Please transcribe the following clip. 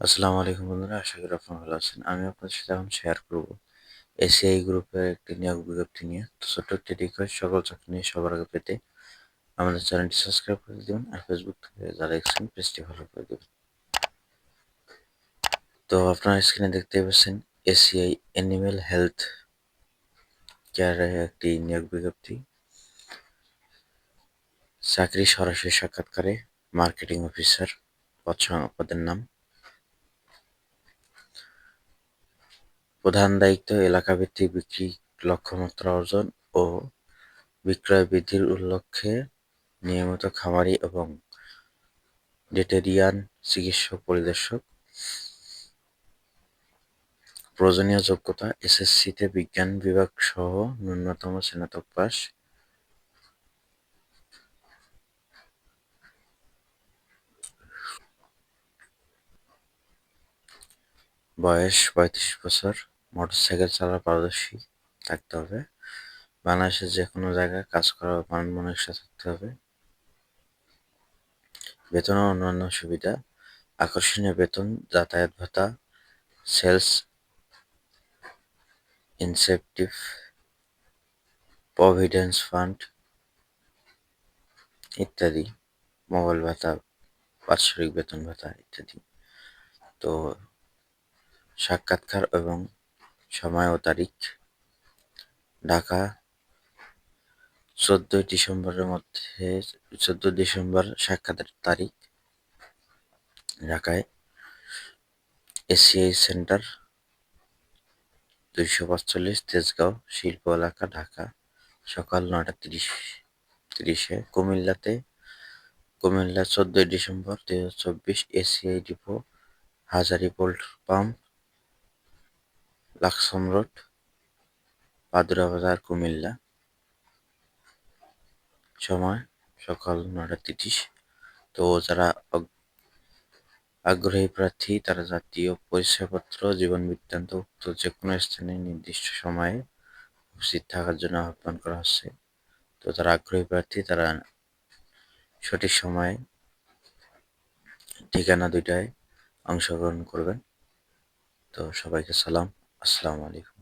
আসসালামু আলাইকুম বন্ধুরা, আশা করি আপনারা ভালো আছেন। আমি আপনাদের সাথে এখন শেয়ার করব এসিআই গ্রুপের একটি নিয়োগ বিজ্ঞপ্তি নিয়ে। তো ছোট্ট একটি রিকোয়েস্ট সকল চাকরি নিয়ে সবার আগে পেতে আমাদের চ্যানেলটি সাবস্ক্রাইব করে দেবেন আর ফেসবুক থেকে যারা দেখছেন, পেজটি ফলো করে দেবেন। তো আপনারা স্ক্রিনে দেখতে পাচ্ছেন এসিআই অ্যানিমেল হেলথ কেয়ারের একটি নিয়োগ বিজ্ঞপ্তি। চাকরি সরাসরি সাক্ষাৎকারে মার্কেটিং অফিসার পদের নাম প্রধান দায়িত্ব এলাকাভিত্তিক বিক্রি, লক্ষ্যমাত্রা অর্জন ও বিক্রয় বৃদ্ধির লক্ষ্যে নিয়মিত খামারি এবং ডেটেরিয়ান চিকিৎসক পরিদর্শক। প্রয়োজনীয় যোগ্যতা, এসএসসিতে বিজ্ঞান বিভাগ সহ ন্যূনতম স্নাতক পাস বয়স পঁয়ত্রিশ বছর। মোটরসাইকেল চালার পারদর্শী থাকতে হবে। বাংলাদেশের যে কোনো জায়গায় কাজ করার মান মনুষ্য থাকতে হবে। বেতন ও অন্যান্য সুবিধা। আকর্ষণীয় বেতন, যাতায়াত ভাতা, সেলস ইনসেপটিভ, প্রভিডেন্স ফান্ড ইত্যাদি। মোবাইল ভাতা, বাৎসরিক বেতন ভাতা ইত্যাদি। তো সাক্ষাৎকার এবং সময় ও তারিখ। ঢাকা, চোদ্দই ডিসেম্বরের মধ্যে চোদ্দ ডিসেম্বর সাক্ষাতের তারিখ। ঢাকায় এসিআই সেন্টার, দুইশো পাঁচচল্লিশ, তেজগাঁও, শিল্প এলাকা, ঢাকা। সকাল নটা তিরিশ, তিরিশে কুমিল্লাতে, কুমিল্লা, চোদ্দই ডিসেম্বর দুই হাজার চব্বিশ, এসিআই ডিপো হাজারি পোল্ট পাম্প লাকসাম রোড পাদুরা বাজার, কুমিল্লা। সময় সকাল নটা তিরিশ। তো যারা আগ্রহী প্রার্থী, তারা জাতীয় পরিচয়পত্র, জীবন বৃত্তান্ত, উক্ত যে কোনো স্থানে নির্দিষ্ট সময়ে উপস্থিত থাকার জন্য আহ্বান করা হচ্ছে। তো যারা আগ্রহী প্রার্থী, তারা সঠিক সময়ে ঠিকানা দুইটায় অংশগ্রহণ করবেন। তো সবাইকে সালাম। আসসালামু আলাইকুম